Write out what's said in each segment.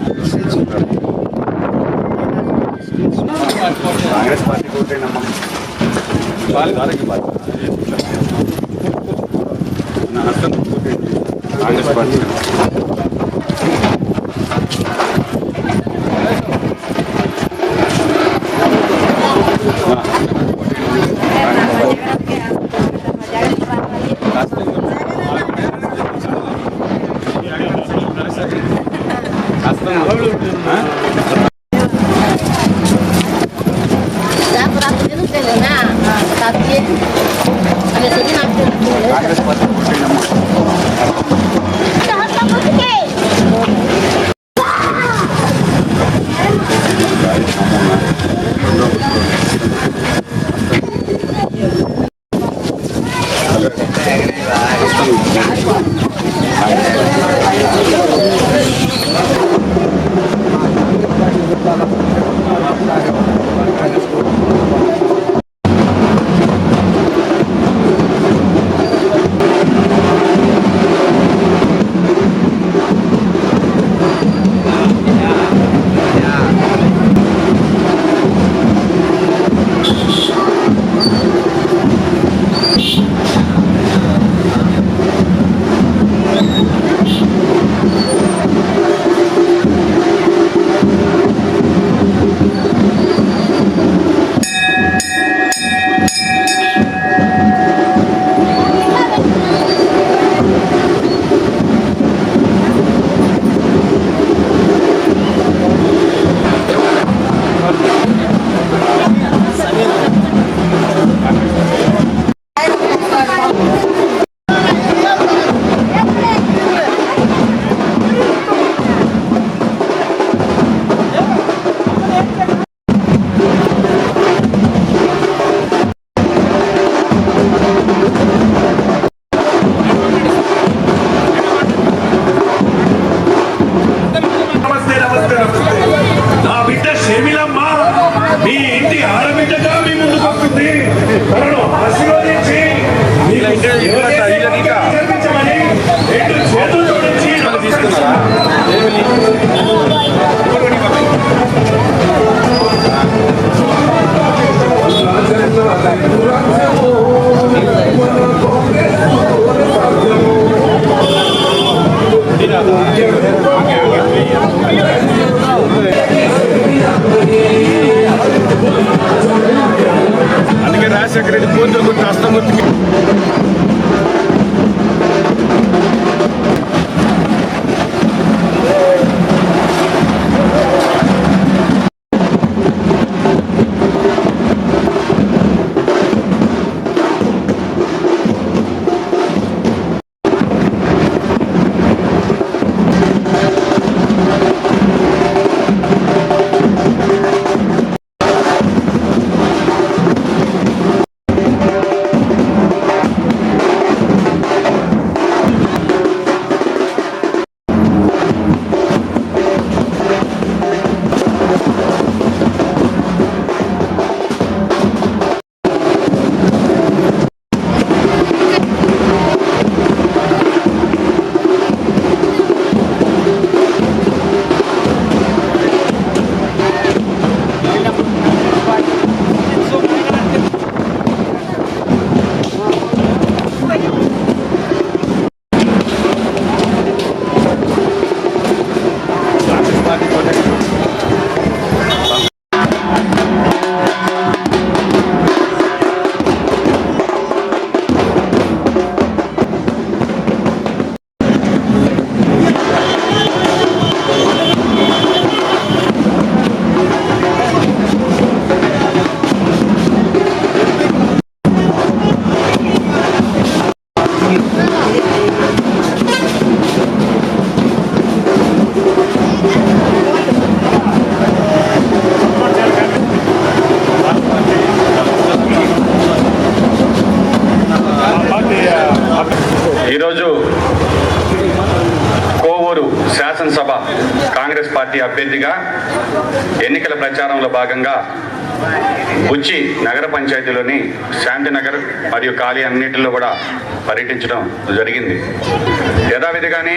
అభ్యర్థిగా నిలుపుతున్నారు మన minority Congress party ఓటేనమ్మా నా హస్తం ఓటేయండి. ర్యాలీ అన్నింటిలో కూడా పర్యటించడం జరిగింది. యథావిధిగానే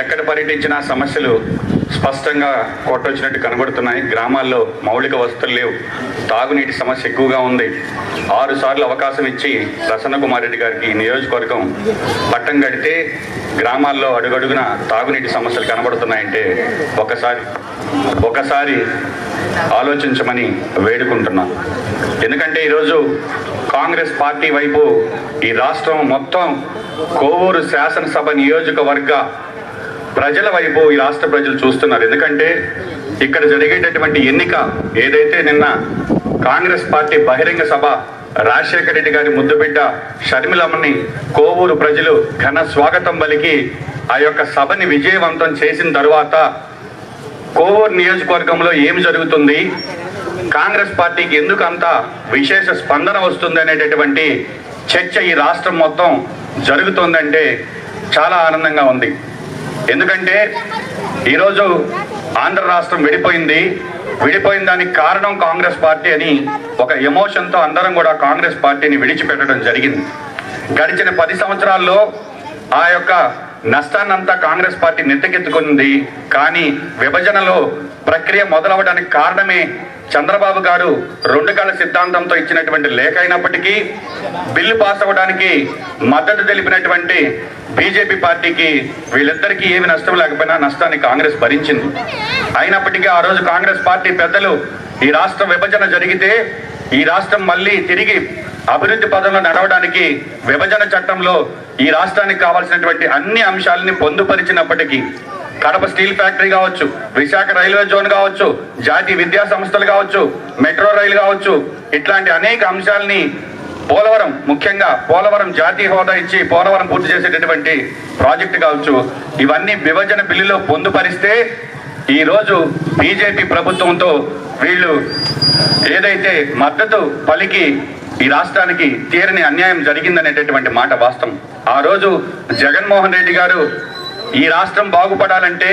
ఎక్కడ పర్యటించినా సమస్యలు స్పష్టంగా కొట్టొచ్చినట్టు కనబడుతున్నాయి. గ్రామాల్లో మౌలిక వసతులు లేవు. తాగునీటి సమస్య ఎక్కువగా ఉంది. ఆరు సార్లు అవకాశం ఇచ్చి ప్రసన్న కుమార్ రెడ్డి గారికి నియోజకవర్గం పట్టం కడితే గ్రామాల్లో అడుగడుగున తాగునీటి సమస్యలు కనబడుతున్నాయంటే ఒకసారి ఒకసారి ఆలోచించమని వేడుకుంటున్నాను ఎందుకంటే ఈరోజు కాంగ్రెస్ పార్టీ వైపు ఈ రాష్ట్రం మొత్తం కోవూరు శాసనసభ నియోజకవర్గ ప్రజల వైపు ఈ రాష్ట్ర ప్రజలు చూస్తున్నారు. ఎందుకంటే ఇక్కడ జరిగేటటువంటి ఎన్నిక ఏదైతే నిన్న కాంగ్రెస్ పార్టీ బహిరంగ సభ రాజశేఖర రెడ్డి గారి ముద్దుబిడ్డ షర్మిలమ్మని కోవూరు ప్రజలు ఘన స్వాగతం పలికి ఆ యొక్క సభని విజయవంతం చేసిన తరువాత కోవూరు నియోజకవర్గంలో ఏం జరుగుతుంది? కాంగ్రెస్ పార్టీకి ఎందుకు అంత విశేష స్పందన వస్తుంది అనేటటువంటి చర్చ ఈ రాష్ట్రం మొత్తం జరుగుతుందంటే చాలా ఆనందంగా ఉంది. ఎందుకంటే ఈరోజు ఆంధ్ర రాష్ట్రం విడిపోయింది. విడిపోయిన దానికి కారణం కాంగ్రెస్ పార్టీ అని ఒక ఎమోషన్తో అందరం కూడా కాంగ్రెస్ పార్టీని విడిచిపెట్టడం జరిగింది. గడిచిన పది సంవత్సరాల్లో ఆ యొక్క నష్టాన్నంతా కాంగ్రెస్ పార్టీ నెత్తికెత్తుకుంది. కానీ విభజనలో ప్రక్రియ మొదలవడానికి కారణమే చంద్రబాబు గారు రెండు కాల సిద్ధాంతంతో ఇచ్చినటువంటి లేఖ అయినప్పటికీ బిల్లు పాస్ అవ్వడానికి మద్దతు తెలిపినటువంటి బీజేపీ పార్టీకి వీళ్ళిద్దరికీ ఏమి నష్టం లేకపోయినా నష్టాన్ని కాంగ్రెస్ భరించింది. అయినప్పటికీ ఆ రోజు కాంగ్రెస్ పార్టీ పెద్దలు ఈ రాష్ట్ర విభజన జరిగితే ఈ రాష్ట్రం మళ్ళీ తిరిగి అభివృద్ధి పదంలో నడవడానికి విభజన చట్టంలో ఈ రాష్ట్రానికి కావాల్సినటువంటి అన్ని అంశాలని పొందుపరిచినప్పటికీ కడప స్టీల్ ఫ్యాక్టరీ కావచ్చు విశాఖ రైల్వే జోన్ కావచ్చు జాతీయ విద్యా సంస్థలు కావచ్చు మెట్రో రైలు కావచ్చు ఇట్లాంటి అనేక అంశాలని పోలవరం ముఖ్యంగా పోలవరం జాతీయ హోదా ఇచ్చి పోలవరం పూర్తి చేసేటటువంటి ప్రాజెక్టు కావచ్చు ఇవన్నీ విభజన బిల్లులో పొందుపరిస్తే ఈరోజు బీజేపీ ప్రభుత్వంతో వీళ్ళు ఏదైతే మద్దతు పలికి ఈ రాష్ట్రానికి తీరని అన్యాయం జరిగిందనేటటువంటి మాట వాస్తవం. ఆ రోజు జగన్మోహన్ రెడ్డి గారు ఈ రాష్ట్రం బాగుపడాలంటే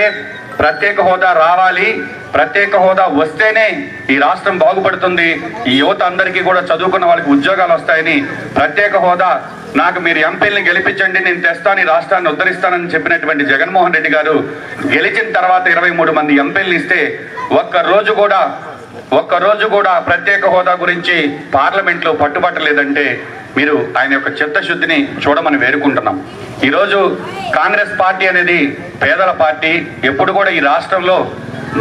ప్రత్యేక హోదా రావాలి ప్రత్యేక హోదా వస్తేనే ఈ రాష్ట్రం బాగుపడుతుంది. ఈ యువత అందరికీ కూడా చదువుకున్న వాళ్ళకి ఉద్యోగాలు వస్తాయని ప్రత్యేక హోదా. నాకు మీరు ఎంపీల్ని గెలిపించండి నేను తెస్తాను ఈ రాష్ట్రాన్ని ఉద్ధరిస్తానని చెప్పినటువంటి జగన్మోహన్ రెడ్డి గారు గెలిచిన తర్వాత ఇరవై మూడు మంది ఎంపీల్ని ఇస్తే ఒక్క రోజు కూడా ఒక్కరోజు కూడా ప్రత్యేక హోదా గురించి పార్లమెంట్లో పట్టుబట్టలేదంటే మీరు ఆయన యొక్క చిత్తశుద్ధిని చూడమని వేడుకుంటున్నాం. ఈరోజు కాంగ్రెస్ పార్టీ అనేది పేదల పార్టీ ఎప్పుడు కూడా ఈ రాష్ట్రంలో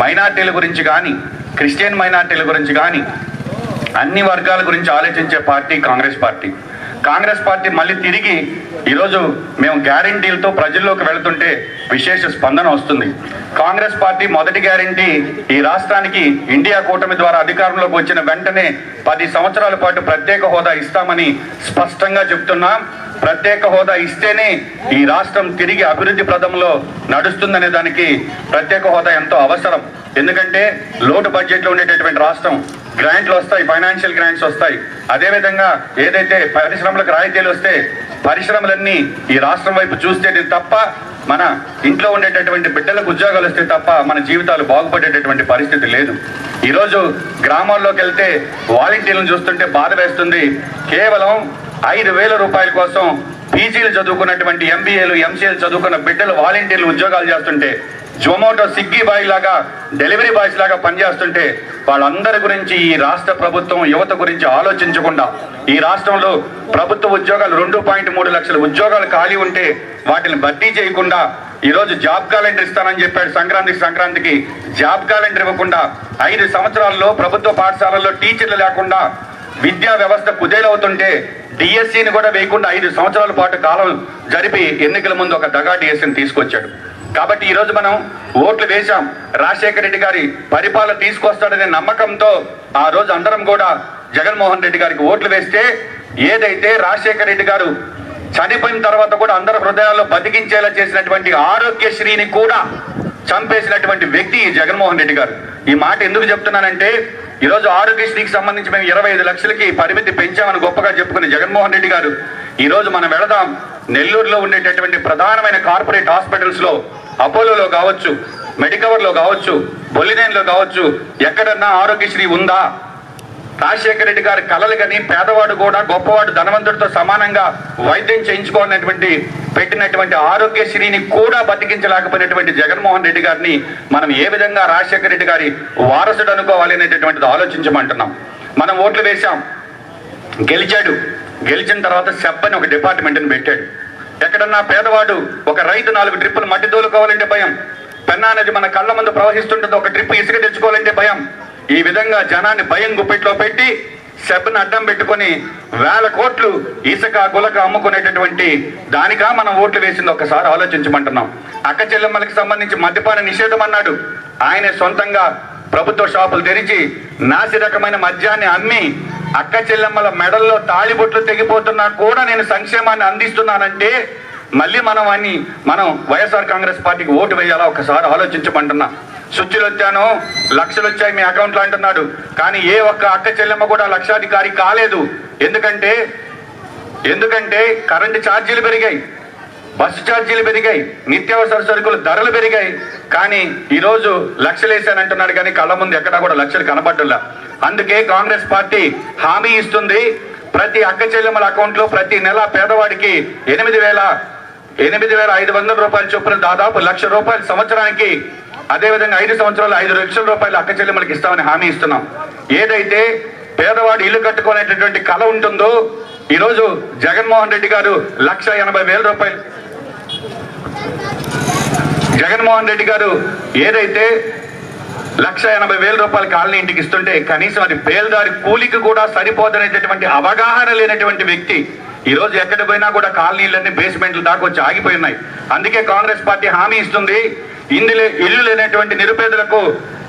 మైనార్టీల గురించి కానీ క్రిస్టియన్ మైనార్టీల గురించి కానీ అన్ని వర్గాల గురించి ఆలోచించే party Congress party. Congress party మళ్ళీ తిరిగి ఈరోజు మేము గ్యారంటీలతో ప్రజల్లోకి వెళ్తుంటే విశేష స్పందన వస్తుంది. కాంగ్రెస్ పార్టీ మొదటి గ్యారంటీ ఈ రాష్ట్రానికి ఇండియా కూటమి ద్వారా అధికారంలోకి వచ్చిన వెంటనే పది సంవత్సరాల పాటు ప్రత్యేక హోదా ఇస్తామని స్పష్టంగా చెప్తున్నాం. ప్రత్యేక హోదా ఇస్తేనే ఈ రాష్ట్రం తిరిగి అభివృద్ధి ప్రదంలో నడుస్తుందనే దానికి ప్రత్యేక హోదా ఎంతో అవసరం. ఎందుకంటే లోటు బడ్జెట్లో ఉండేటటువంటి రాష్ట్రం గ్రాంట్లు వస్తాయి ఫైనాన్షియల్ గ్రాంట్స్ వస్తాయి. అదేవిధంగా ఏదైతే పరిశ్రమలకు రాయితీలు వస్తే పరిశ్రమలన్నీ ఈ రాష్ట్రం వైపు చూస్తే తప్ప మన ఇంట్లో ఉండేటటువంటి బిడ్డలకు ఉద్యోగాలు వస్తే తప్ప మన జీవితాలు బాగుపడేటటువంటి పరిస్థితి లేదు. ఈరోజు గ్రామాల్లోకి వెళ్తే వాలంటీర్లను చూస్తుంటే బాధ వేస్తుంది. కేవలం ఐదు వేల రూపాయల కోసం పీజీలు చదువుకున్నటువంటి ఎంబీఏలు ఎంసీఏలు చదువుకున్న బిడ్డలు వాలంటీర్లు ఉద్యోగాలు చేస్తుంటే జొమాటో స్విగ్గీ బాయ్ లాగా డెలివరీ బాయ్స్ లాగా పనిచేస్తుంటే వాళ్ళందరి గురించి ఈ రాష్ట్ర ప్రభుత్వం యువత గురించి ఆలోచించకుండా ఈ రాష్ట్రంలో ప్రభుత్వ ఉద్యోగాలు రెండు పాయింట్ మూడు లక్షల ఉద్యోగాలు ఖాళీ ఉంటే వాటిని భర్తీ చేయకుండా ఈరోజు జాబ్ క్యాలెండర్ ఇస్తానని చెప్పాడు సంక్రాంతికి సంక్రాంతికి. జాబ్ క్యాలెండర్ ఇవ్వకుండా ఐదు సంవత్సరాల్లో ప్రభుత్వ పాఠశాలల్లో టీచర్లు లేకుండా విద్యా వ్యవస్థ కుదేలవుతుంటే డిఎస్సిని కూడా వేయకుండా ఐదు సంవత్సరాల పాటు కాలం జరిపి ఎన్నికల ముందు ఒక దగా డిఎస్సిని తీసుకొచ్చాడు. కాబట్టి ఈరోజు మనం ఓట్లు వేశాం. రాజశేఖర రెడ్డి గారి పరిపాలన తీసుకొస్తాడనే నమ్మకంతో ఆ రోజు అందరం కూడా జగన్మోహన్ రెడ్డి గారికి ఓట్లు వేస్తే ఏదైతే రాజశేఖర రెడ్డి గారు చనిపోయిన తర్వాత కూడా అందరి హృదయాల్లో బతికించేలా చేసినటువంటి ఆరోగ్యశ్రీని కూడా చంపేసినటువంటి వ్యక్తి జగన్మోహన్ రెడ్డి గారు. ఈ మాట ఎందుకు చెప్తున్నానంటే ఈరోజు ఆరోగ్యశ్రీకి సంబంధించి మేము ఇరవై ఐదు లక్షలకి పరిమితి పెంచామని గొప్పగా చెప్పుకునే జగన్మోహన్ రెడ్డి గారు ఈరోజు మనం వెళదాం. నెల్లూరులో ఉండేటటువంటి ప్రధానమైన కార్పొరేట్ హాస్పిటల్స్లో అపోలోలో కావచ్చు మెడికవర్లో కావచ్చు బొల్లినేన్లో కావచ్చు ఎక్కడన్నా ఆరోగ్యశ్రీ ఉందా? రాజశేఖర రెడ్డి గారి కలలు కానీ పేదవాడు కూడా గొప్పవాడు ధనవంతుడితో సమానంగా వైద్యం చేయించుకోవాలన్నటువంటి పెట్టినటువంటి ఆరోగ్యశ్రీని కూడా బతికించలేకపోయినటువంటి జగన్మోహన్ రెడ్డి గారిని మనం ఏ విధంగా రాజశేఖర రెడ్డి గారి వారసుడు అనుకోవాలి అనేటటువంటిది ఆలోచించమంటున్నాం. మనం ఓట్లు వేశాం. గెలిచాడు. గెలిచిన తర్వాత సెప్ అని ఒక డిపార్ట్మెంట్ని పెట్టాడు. ఎక్కడన్నా పేదవాడు ఒక రైతు నాలుగు ట్రిప్పులు మట్టి తోలుకోవాలంటే భయం. పెన్నా నది మన కళ్ళ ముందు ప్రవహిస్తుంటుంది ఒక ట్రిప్ ఇసుక తెచ్చుకోవాలంటే భయం. ఈ విధంగా జనాన్ని భయం గుప్పిట్లో పెట్టి సెబ్ను అడ్డం పెట్టుకొని వేల కోట్లు ఇసుక గులక అమ్ముకునేటటువంటి దానికా మనం ఓట్లు వేసింది ఒకసారి ఆలోచించమంటున్నాం. అక్క చెల్లెమ్మలకు సంబంధించి మద్యపాన నిషేధం అన్నాడు. ఆయన సొంతంగా ప్రభుత్వ షాపులు తెరిచి నాసి రకమైన మద్యాన్ని అమ్మి అక్క చెల్లెమ్మల మెడల్లో తాళిబొట్లు తెగిపోతున్నా కూడా నేను సంక్షేమాన్ని అందిస్తున్నానంటే మళ్ళీ మనం అని మనం వైఎస్ఆర్ కాంగ్రెస్ పార్టీకి ఓటు వేయాలా? ఒకసారి ఆలోచించమంటున్నా. సుచ్చులు వచ్చాను? లక్షలు వచ్చాయి మీ అకౌంట్లో అంటున్నాడు. కానీ ఏ ఒక్క అక్క చెల్లెమ్మ కూడా లక్షాధికారి కాలేదు. ఎందుకంటే ఎందుకంటే కరెంటు ఛార్జీలు పెరిగాయి. బస్సు ఛార్జీలు పెరిగాయి నిత్యావసర సరుకులు ధరలు పెరిగాయి. కానీ ఈరోజు లక్షలు వేసానంటున్నాడు కానీ కళ్ళ ముందు ఎక్కడా కూడా లక్షలు కనబడ్డలా. అందుకే కాంగ్రెస్ పార్టీ హామీ ఇస్తుంది. ప్రతి అక్క చెల్లెమ్మల అకౌంట్లో ప్రతి నెల పేదవాడికి ఎనిమిది వేల ఎనిమిది వేల ఐదు వందల రూపాయల చొప్పున దాదాపు లక్ష రూపాయలు సంవత్సరానికి అదేవిధంగా ఐదు సంవత్సరాలు ఐదు లక్షల రూపాయలు అక్క చెల్లెమ్మలకి ఇస్తామని హామీ ఇస్తున్నాం. ఏదైతే పేదవాడు ఇల్లు కట్టుకునేటటువంటి కళ ఉంటుందో ఈరోజు జగన్మోహన్ రెడ్డి గారు లక్ష ఎనభై వేల రూపాయలు జగన్మోహన్ రెడ్డి గారు ఏదైతే లక్ష ఎనభై వేల రూపాయల కాలనీ ఇంటికి ఇస్తుంటే కనీసం అది పేదదారి కూలికి కూడా సరిపోదనేటటువంటి అవగాహన లేనటువంటి వ్యక్తి ఈ రోజు ఎక్కడ పోయినా కూడా కాలనీలన్నీ బేస్మెంట్లు దాకా వచ్చి ఆగిపోయి ఉన్నాయి. అందుకే కాంగ్రెస్ పార్టీ హామీ ఇస్తుంది. ఇందులో ఇల్లు లేనటువంటి నిరుపేదలకు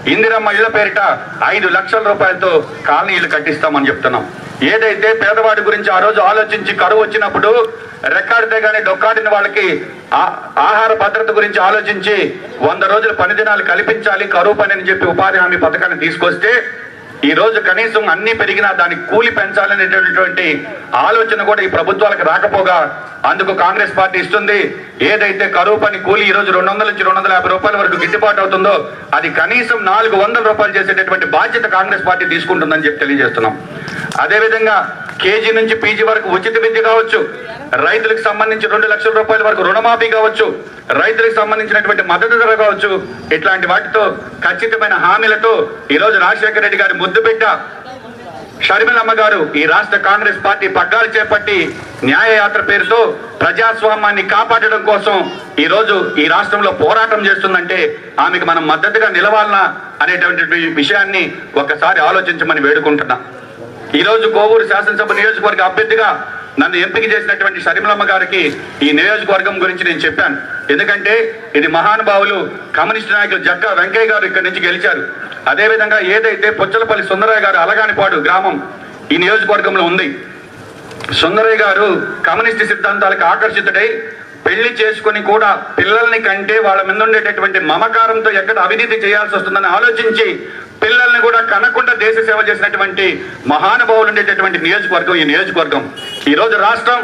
ఇందిరమ్మ ఇళ్ళ పేరిట ఐదు లక్షల రూపాయలతో కాలనీలు కట్టిస్తామని చెప్తున్నాం. ఏదైతే పేదవాడి గురించి ఆ రోజు ఆలోచించి కరువు వచ్చినప్పుడు రెక్కాడితే గానీ డొక్కాడిన వాళ్ళకి ఆహార భద్రత గురించి ఆలోచించి వంద రోజుల పని దినాలు కల్పించాలి కరువు పని అని చెప్పి ఉపాధి హామీ పథకాన్ని తీసుకొస్తే ఈ రోజు కనీసం అన్ని పెరిగినా దాని కూలి పెంచాలనేటటువంటి ఆలోచన కూడా ఈ ప్రభుత్వాలకు రాకపోగా అందుకు కాంగ్రెస్ పార్టీ ఇస్తుంది. ఏదైతే కరువు పని కూలి ఈ రోజు రెండు వందల నుంచి రెండు వందల యాభై రూపాయల వరకు గిట్టుబాటు అవుతుందో అది కనీసం నాలుగు వందల రూపాయలు చేసేటటువంటి బాధ్యత కాంగ్రెస్ పార్టీ తీసుకుంటుందని చెప్పి తెలియజేస్తున్నాం. అదేవిధంగా కేజీ నుంచి పీజీ వరకు ఉచిత విద్య కావచ్చు రైతులకు సంబంధించి రెండు లక్షల రూపాయల వరకు రుణమాఫీ కావచ్చు రైతులకు సంబంధించినటువంటి మద్దతు ధర కావచ్చు ఇట్లాంటి వాటితో ఖచ్చితమైన హామీలతో ఈ రోజు రాజశేఖర రెడ్డి గారి ముద్దు బిడ్డ. షర్మిలమ్మ గారు ఈ రాష్ట్ర కాంగ్రెస్ పార్టీ పగ్గాలు చేపట్టి న్యాయయాత్ర పేరుతో ప్రజాస్వామ్యాన్ని కాపాడడం కోసం ఈ రోజు ఈ రాష్ట్రంలో పోరాటం చేస్తుందంటే ఆమెకు మనం మద్దతుగా నిలవాలనా అనేటువంటి విషయాన్ని ఒక్కసారి ఆలోచించమని వేడుకుంటున్నా. ఈ రోజు కోవూరు శాసనసభ నియోజకవర్గ అభ్యర్థిగా నన్ను ఎంపిక చేసినటువంటి షర్మిలమ్మ గారికి ఈ నియోజకవర్గం గురించి నేను చెప్పాను. ఎందుకంటే ఇది మహానుభావులు కమ్యూనిస్ట్ నాయకులు జక్కా వెంకయ్య గారు ఇక్కడి నుంచి గెలిచారు. అదేవిధంగా ఏదైతే పుచ్చలపల్లి సుందరయ్య గారు అలగానిపాడు గ్రామం ఈ నియోజకవర్గంలో ఉంది సుందరయ్య గారు కమ్యూనిస్ట్ సిద్ధాంతాలకు ఆకర్షితుడై పెళ్ళి చేసుకొని కూడా పిల్లల్ని కంటే వాళ్ళ మీద ఉండేటటువంటి మమకారంతో ఎక్కడ అవినీతి చేయాల్సి వస్తుందని ఆలోచించి పిల్లల్ని కూడా కనకుండా దేశ సేవ చేసినటువంటి మహానుభావులు ఉండేటటువంటి నియోజకవర్గం ఈ నియోజకవర్గం. ఈ రోజు రాష్ట్రం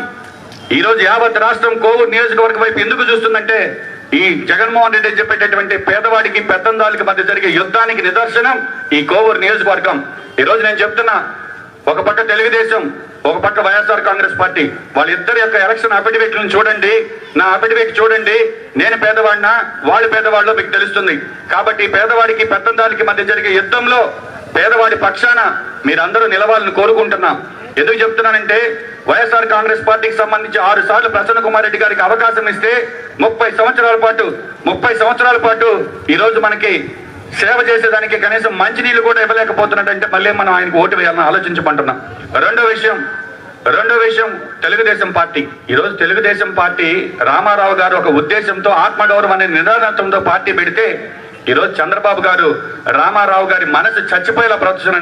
ఈరోజు యావత్ రాష్ట్రం కోవూరు నియోజకవర్గం వైపు ఎందుకు చూస్తుందంటే ఈ జగన్మోహన్ రెడ్డి చెప్పేటటువంటి పేదవాడికి పెద్దందాలకి మధ్య జరిగే యుద్ధానికి నిదర్శనం ఈ కోవూరు నియోజకవర్గం. ఈరోజు నేను చెప్తున్నా ఒక పక్క తెలుగుదేశం ఒక పక్క వైఎస్ఆర్ కాంగ్రెస్ పార్టీ. వాళ్ళిద్దరి యొక్క ఎలక్షన్ అఫిడవిట్లను చూడండి. నా అఫిడవిట్ చూడండి. నేను పేదవాడినా వాళ్ళు పేదవాళ్ళు మీకు తెలుస్తుంది. కాబట్టి పేదవాడికి పెద్దందాలకి మధ్య జరిగే యుద్ధంలో పేదవాడి పక్షాన మీరందరూ నిలవాలని కోరుకుంటున్నాం. ఎందుకు చెప్తున్నానంటే వైఎస్ఆర్ కాంగ్రెస్ పార్టీకి సంబంధించి ఆరు సార్లు ప్రసన్న కుమార్ రెడ్డి గారికి అవకాశం ఇస్తే ముప్పై సంవత్సరాల పాటు ముప్పై సంవత్సరాల పాటు ఈరోజు మనకి సేవ చేసేదానికి కనీసం మంచినీళ్ళు కూడా ఇవ్వలేకపోతున్నట్టంటే మళ్ళీ మనం ఆయనకు ఓటు వేయాలని ఆలోచించమంటున్నాం. రెండో విషయం రెండో విషయం తెలుగుదేశం పార్టీ. ఈరోజు తెలుగుదేశం పార్టీ రామారావు గారు ఒక ఉద్దేశంతో ఆత్మగౌరవం అనే నినాదంతో పార్టీ పెడితే ఈరోజు చంద్రబాబు గారు రామారావు గారి మనసు చచ్చిపోయేలా ప్రదర్శన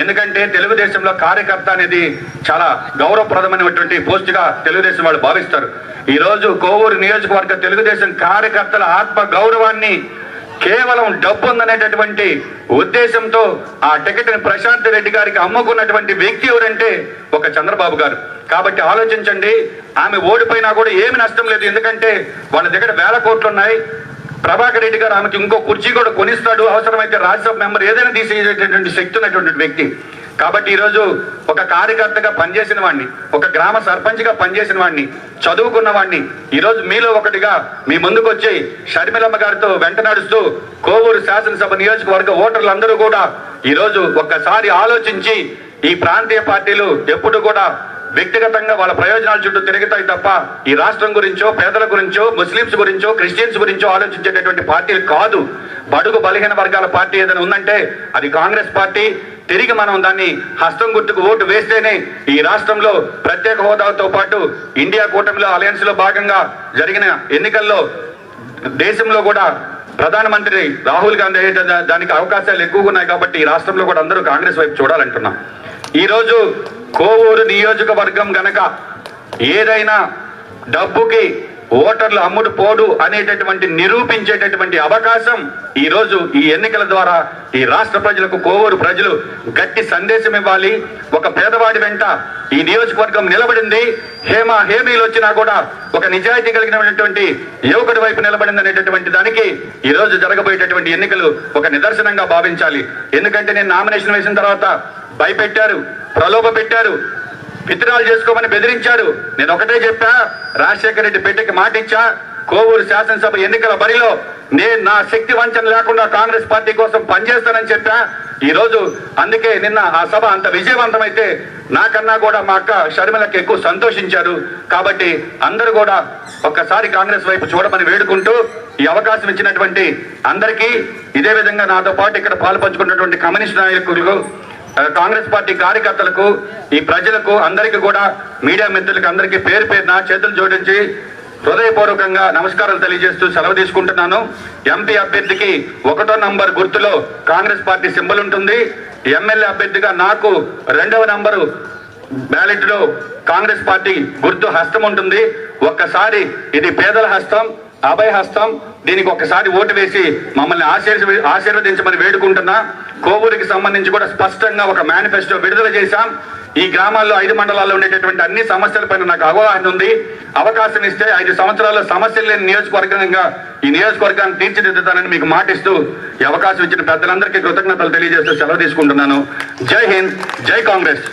ఎందుకంటే తెలుగుదేశంలో కార్యకర్త అనేది చాలా గౌరవప్రదమైనటువంటి పోస్టుగా తెలుగుదేశం వాళ్ళు భావిస్తారు. ఈరోజు కోవూరు నియోజకవర్గ తెలుగుదేశం కార్యకర్తల ఆత్మ గౌరవాన్ని కేవలం డబ్బు ఉందనేటటువంటి ఉద్దేశంతో ఆ టికెట్ని ప్రశాంత్ రెడ్డి గారికి అమ్ముకున్నటువంటి వ్యక్తి ఎవరంటే ఒక చంద్రబాబు గారు. కాబట్టి ఆలోచించండి ఆమె ఓడిపోయినా కూడా ఏమి నష్టం లేదు. ఎందుకంటే వాళ్ళ దగ్గర వేల కోట్లు ఉన్నాయి. ప్రభాకర్ రెడ్డి గారు ఆమెకి ఇంకో కుర్చీ కూడా కొనిస్తాడు. అవసరమైతే రాజ్యసభ మెంబర్ ఏదైనా తీసేటటువంటి శక్తి ఉన్నటువంటి వ్యక్తి. కాబట్టి ఈరోజు ఒక కార్యకర్తగా పనిచేసిన వాడిని ఒక గ్రామ సర్పంచ్గా పనిచేసిన వాడిని చదువుకున్న వాడిని ఈరోజు మీలో ఒకటిగా మీ ముందుకు వచ్చి షర్మిలమ్మ గారితో వెంట నడుస్తూ కోవూరు శాసనసభ నియోజకవర్గ ఓటర్లందరూ కూడా ఈరోజు ఒక్కసారి ఆలోచించి ఈ ప్రాంతీయ పార్టీలు ఎప్పుడు కూడా వ్యక్తిగతంగా వాళ్ళ ప్రయోజనాల చుట్టూ తిరుగుతాయి తప్ప ఈ రాష్ట్రం గురించో పేదల గురించో ముస్లింస్ గురించో క్రిస్టియన్స్ గురించో ఆలోచించేటటువంటి పార్టీలు కాదు. బడుగు బలహీన వర్గాల పార్టీ ఏదైనా ఉందంటే అది కాంగ్రెస్ పార్టీ. తిరిగి మనం దాన్ని హస్తం గుర్తుకు ఓటు వేస్తేనే ఈ రాష్ట్రంలో ప్రత్యేక హోదాతో పాటు ఇండియా కూటమిలో అలయన్స్లో భాగంగా జరిగిన ఎన్నికల్లో దేశంలో కూడా ప్రధానమంత్రి రాహుల్ గాంధీ దానికి అవకాశాలు ఎక్కువగా ఉన్నాయి కాబట్టి ఈ రాష్ట్రంలో కూడా అందరూ కాంగ్రెస్ వైపు చూడాలంటున్నాం. ఈరోజు కోవూరు నియోజకవర్గం గనక ఏదైనా డబ్బుకి ఓటర్లు అమ్ముడు పోడు అనేటటువంటి నిరూపించేటటువంటి అవకాశం ఈరోజు ఈ ఎన్నికల ద్వారా ఈ రాష్ట్ర ప్రజలకు కోవూరు ప్రజలు గట్టి సందేశం ఇవ్వాలి. ఒక పేదవాడి వెంట ఈ నియోజకవర్గం నిలబడింది. హేమ హేమీలు వచ్చినా కూడా ఒక నిజాయితీ కలిగినటువంటి యువకుడి వైపు నిలబడింది అనేటటువంటి దానికి ఈ రోజు జరగబోయేటటువంటి ఎన్నికలు ఒక నిదర్శనంగా భావించాలి. ఎందుకంటే నేను నామినేషన్ వేసిన తర్వాత భయపెట్టారు ప్రలోభ పెట్టారు. విత్తనాలు చేసుకోమని బెదిరించారు నేను ఒకటే చెప్పా రాజశేఖర రెడ్డి బిడ్డకి మాటించా కోవూరు శాసనసభ ఎన్నికల బరిలో నేను నా శక్తి వంచన లేకుండా కాంగ్రెస్ పార్టీ కోసం పనిచేస్తానని చెప్పా. ఈ రోజు అందుకే నిన్న ఆ సభ అంత విజయవంతమైతే నాకన్నా కూడా మా అక్క షర్మిలకి ఎక్కువ సంతోషించారు. కాబట్టి అందరూ కూడా ఒక్కసారి కాంగ్రెస్ వైపు చూడమని వేడుకుంటూ ఈ అవకాశం ఇచ్చినటువంటి అందరికీ ఇదే విధంగా నాతో పాటు ఇక్కడ పాలు పంచుకున్నటువంటి కమ్యూనిస్ట్ నాయకులకు కాంగ్రెస్ పార్టీ కార్యకర్తలకు ఈ ప్రజలకు అందరికీ కూడా మీడియా మిత్రులకు అందరికీ పేరు పేరున చేతులు జోడించి హృదయపూర్వకంగా నమస్కారాలు తెలియజేస్తూ సెలవు తీసుకుంటున్నాను. ఎంపీ అభ్యర్థికి ఒకటో నంబర్ గుర్తులో కాంగ్రెస్ పార్టీ సింబల్ ఉంటుంది. ఎమ్మెల్యే అభ్యర్థిగా నాకు రెండవ నంబరు బ్యాలెట్లో కాంగ్రెస్ పార్టీ గుర్తు హస్తం ఉంటుంది. ఒక్కసారి ఇది పేదల హస్తం. అభయ హస్తం దీనికి ఒకసారి ఓటు వేసి మమ్మల్ని ఆశీర్వ ఆశీర్వదించమని వేడుకుంటున్నా. కోవూరికి సంబంధించి కూడా స్పష్టంగా ఒక మేనిఫెస్టో విడుదల చేశాం. ఈ గ్రామాల్లో ఐదు మండలాల్లో ఉండేటటువంటి అన్ని సమస్యల పైన నాకు అవగాహన ఉంది. అవకాశం ఇస్తే ఐదు సంవత్సరాల్లో సమస్యలు లేని నియోజకవర్గంగా ఈ నియోజకవర్గాన్ని తీర్చిదిద్దుతానని మీకు మాటిస్తూ ఈ అవకాశం ఇచ్చిన పెద్దలందరికీ కృతజ్ఞతలు తెలియజేస్తూ సెలవు తీసుకుంటున్నాను. జై హింద్ జై కాంగ్రెస్.